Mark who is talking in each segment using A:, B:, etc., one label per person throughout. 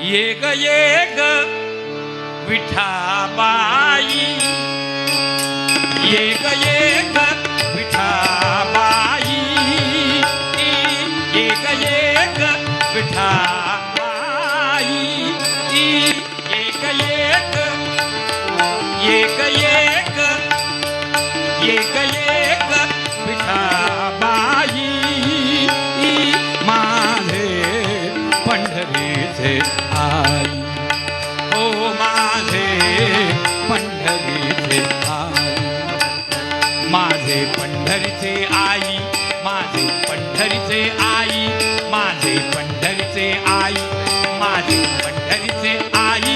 A: एक एक विठाबाई. एक एक पंढरीचे आई माझे पंढरीचे आई माझे पंढरीचे आई.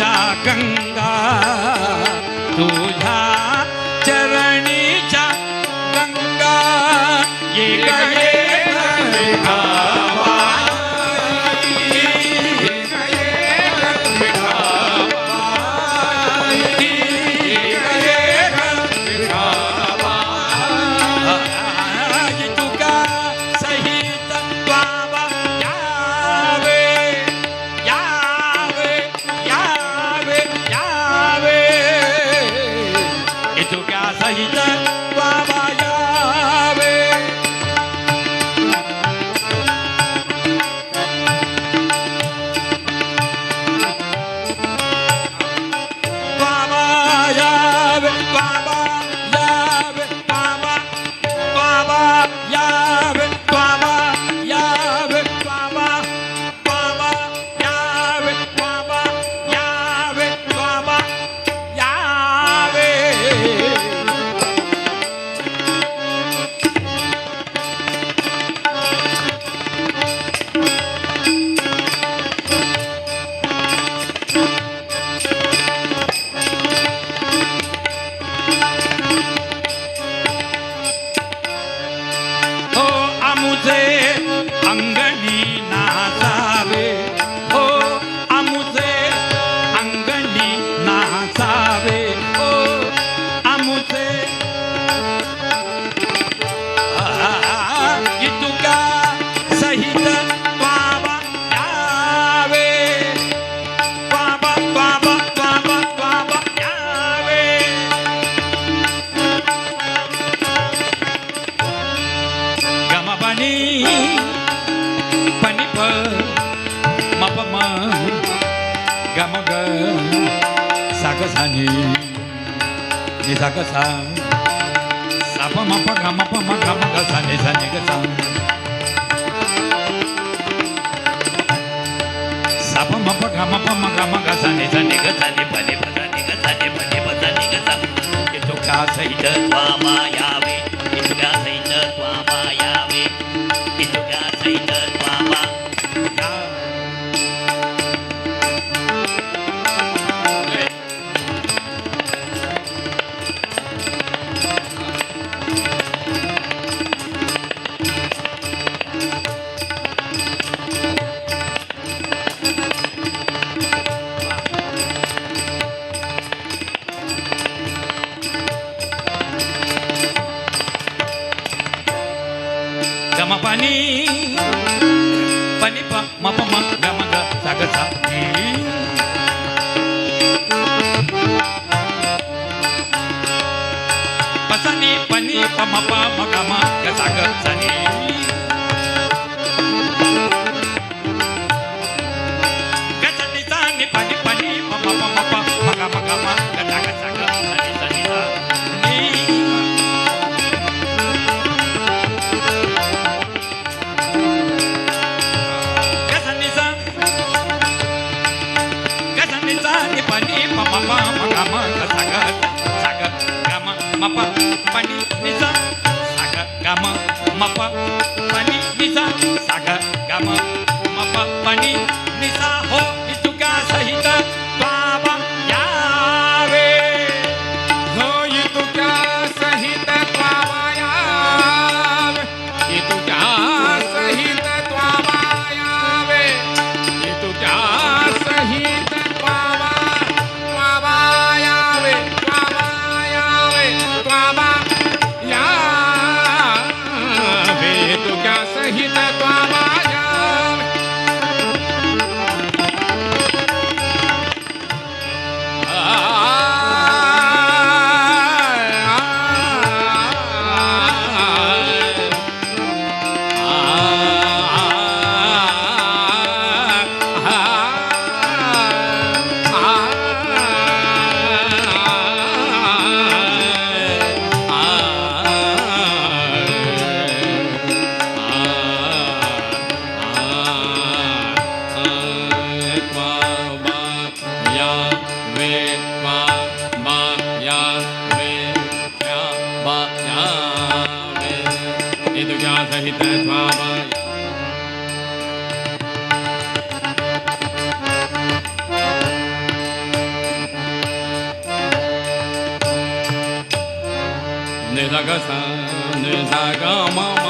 A: જા Ganga nyanyi bisa kesan apa apa kamu apa kamu kesan bisa nyanyi kesan apa apa kamu apa kamu kesan bisa nyanyi kesan di bani bani kesan di bani bani kesan di kesan itu kasih dan mama ya सनी पनी प म प म ग म ग सा ग सा नी. पसनी पनी प Gasanisa ni pani pa ma pa ma ga ma ga sa ga sa ga ga ma ma pa pani ni sa
B: सहित त्वामाया Nizaga sa, nizaga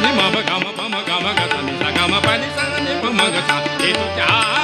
B: ni sa pa ni ma pa ga ma pa ma ga ma ga sa ni sa ga ma pa ni sa ni pa ma ga sa e tu ja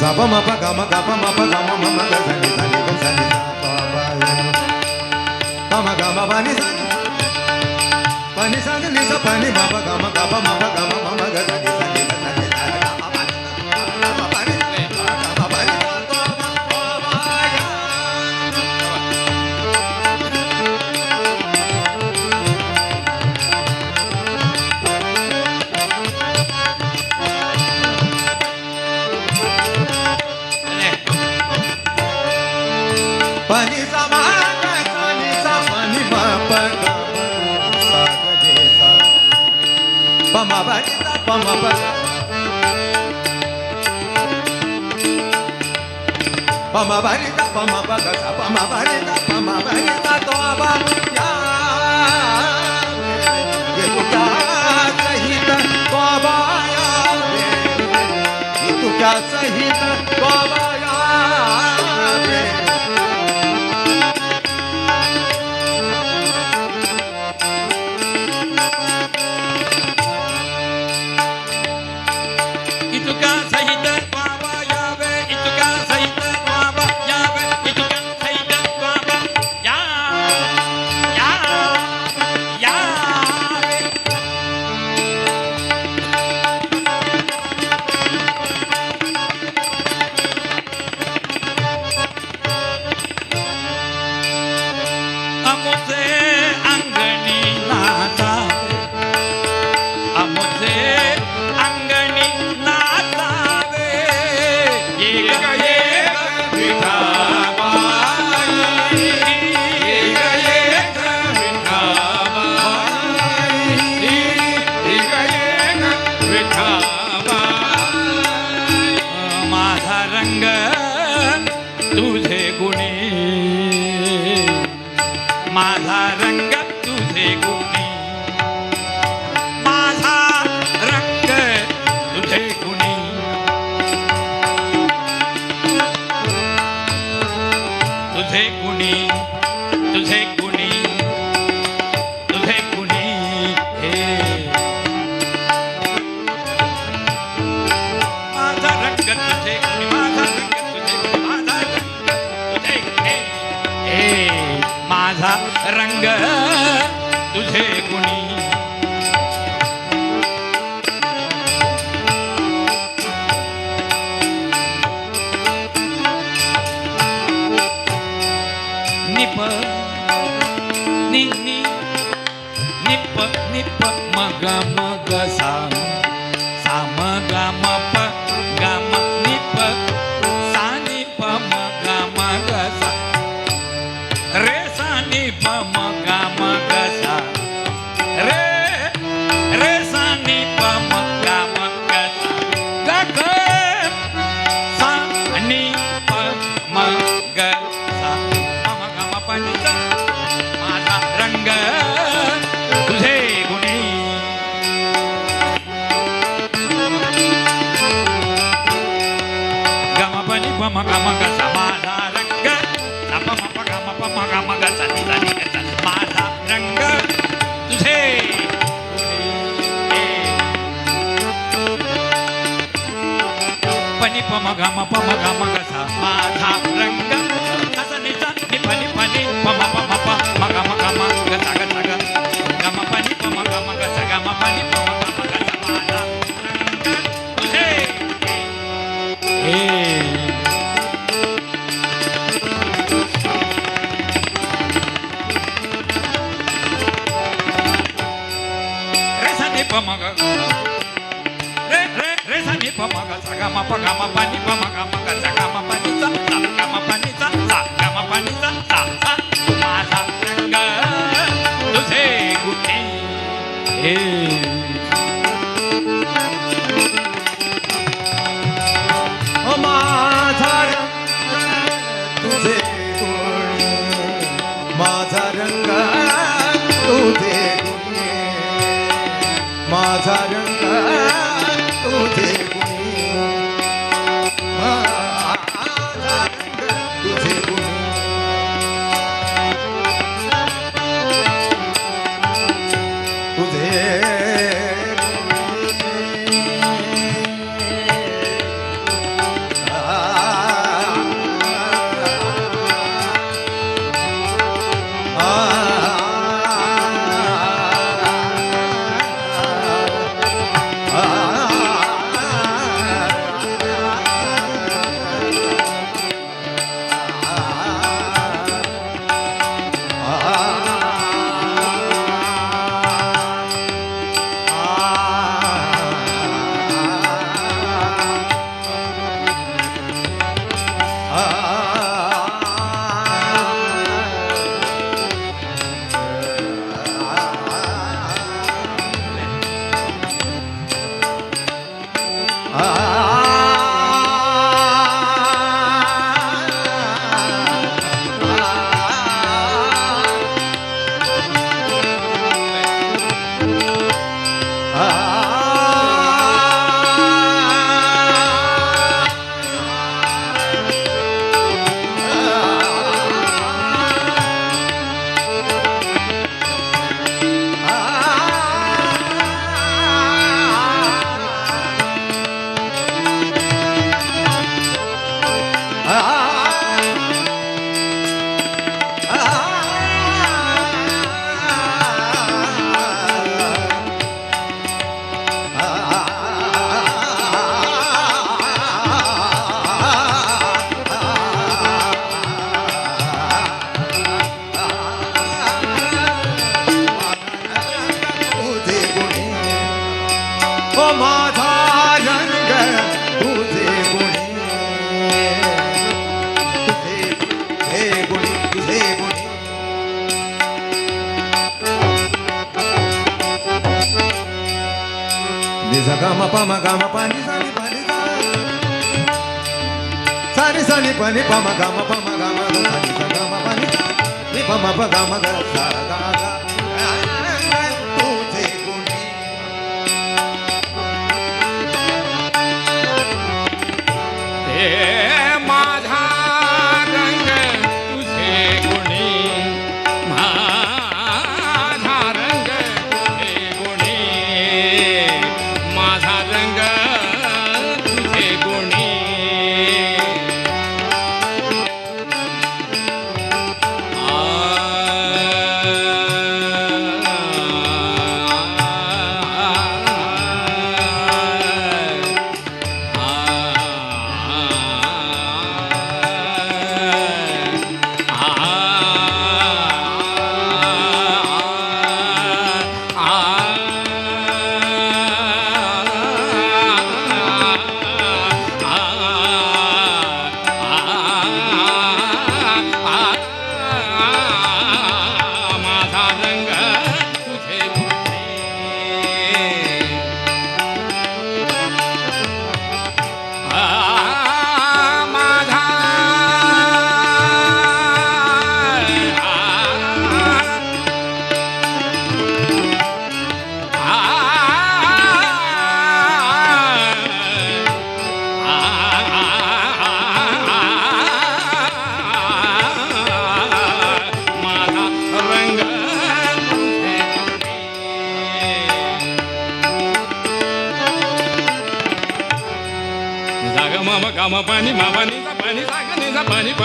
C: Zaba mapa gama gama mapa gama mama gazani zani gazani zaba మమ గమ పని పని సగ నిస పని మమ గమ గమ మమ గమ మమ గగ Pama barita, pama bagata, pama barita, pama barita, toa ba ya. Itu kya sahita, toa ba ya. Itu kya sahita.
A: અમુક આંગણી ના குடி મગ મગ સામ मगा मगाचा चाली माझा रंग. तुझे पनिप मगा म गामा प गामा पाणी पमा गामा गाचा गामा पाणी चालला गामा पाणी चालला गामा पाणी चालला माझा रंग तुझे गुटे हे
C: 네. Diz a gama pama gama pa diz a lipa diz a lipa diz a lipa diz a lipa diz a lipa diz a lipa diz a lipa diz a lipa diz a lipa diz a lipa diz a lipa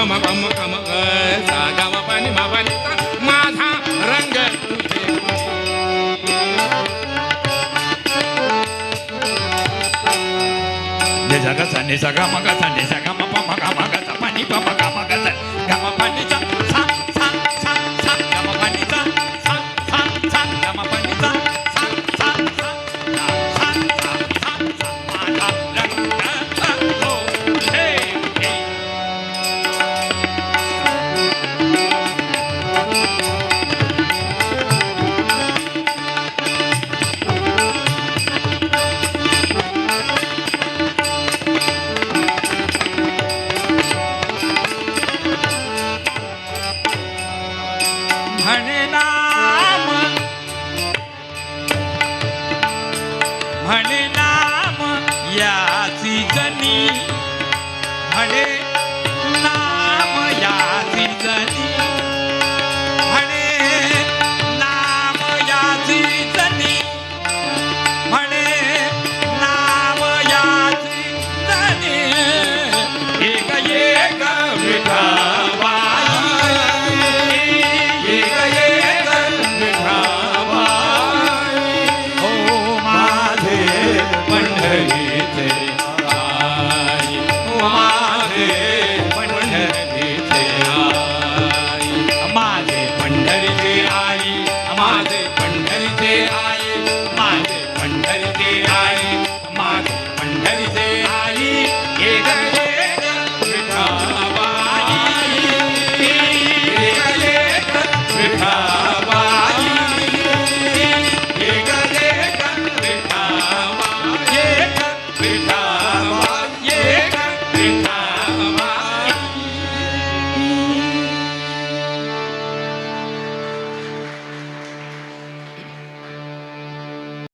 B: सा पाणी पम पम कम सा पाणी मा पाणी माझा रंग.
A: तुझे सा गा सा सा गा मा गा सा सा गा पा मा गा गा सा गा मा म्हणे नाम. म्हणे नाम याची जनी. म्हणे Hey.